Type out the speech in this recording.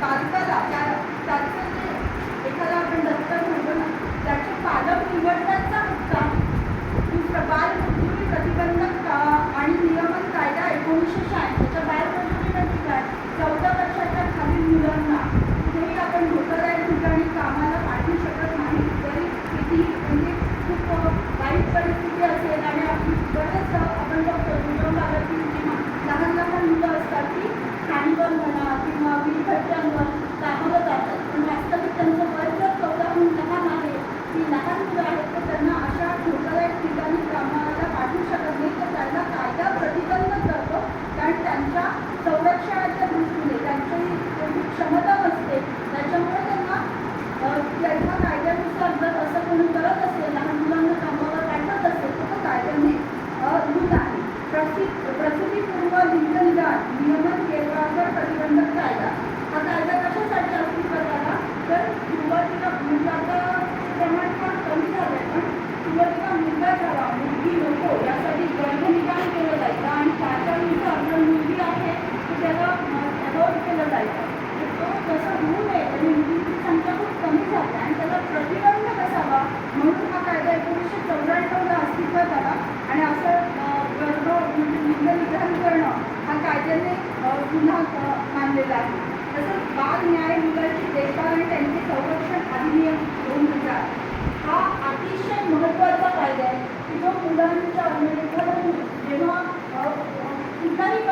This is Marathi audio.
बालकाला त्या त्याचं जे एखादा आपण दत्तक म्हणतो ना त्याचे पालक निवडण्याचा हक्का दुसरं बाल मृत्यू प्रतिबंधक आणि नियमन कायदा एकोणीसशे शहाऐंशीच्या बाल प्रजोपीसाठी काय? चौदा वर्षाच्या खालील मुलांना. कुठेही आपण धोकादायक ठिकाणी कामाला पाठवू शकत नाही. तरी किती? म्हणजे खूप वाईट परिस्थिती असेल आणि आपली बरेच अ, आपण बघतो दुर्गम भागातील किंवा लहान लहान मुलं असतात की खाणीवर म्हणा किंवा विलभट्ट्यांवर कामाला जातात पण वास्तविक त्यांचं वय जर चौदाहून लहान आहे ती लहान मुलं आहेत तर त्यांना अशा धोकादायक ठिकाणी कामाला शकत नाही तर त्यांना कायदा प्रतिबंध करतो. कारण त्यांच्या संरक्षणाच्या दृष्टीने त्यांची तेवढी क्षमता नसते. त्याच्यामुळे त्यांना अ, त्यांच्या कायद्यानुसार जर असं कोणी करत असेल लहान मुलांना कामावर पाठवत असेल तर तो कायद्याने अ, गुन्हा आहे. प्रसि प्रसिद्धीपूर्व लिंगनिदान नियमन केंद्रावर प्रतिबंधक अस्तित्वात आला आणि असं गर्भ म्हणजे लिंगनिदान करणं हा कायद्याने पुन्हा गुन्हा मानलेला आहे. तसंच बाल न्याय मुलांची देखभाल आणि त्यांचे संरक्षण अधिनियम दोन हजार. हा अतिशय महत्त्वाचा कायदा आहे की जो मुलांच्या म्हणजे जेव्हा कुठलाही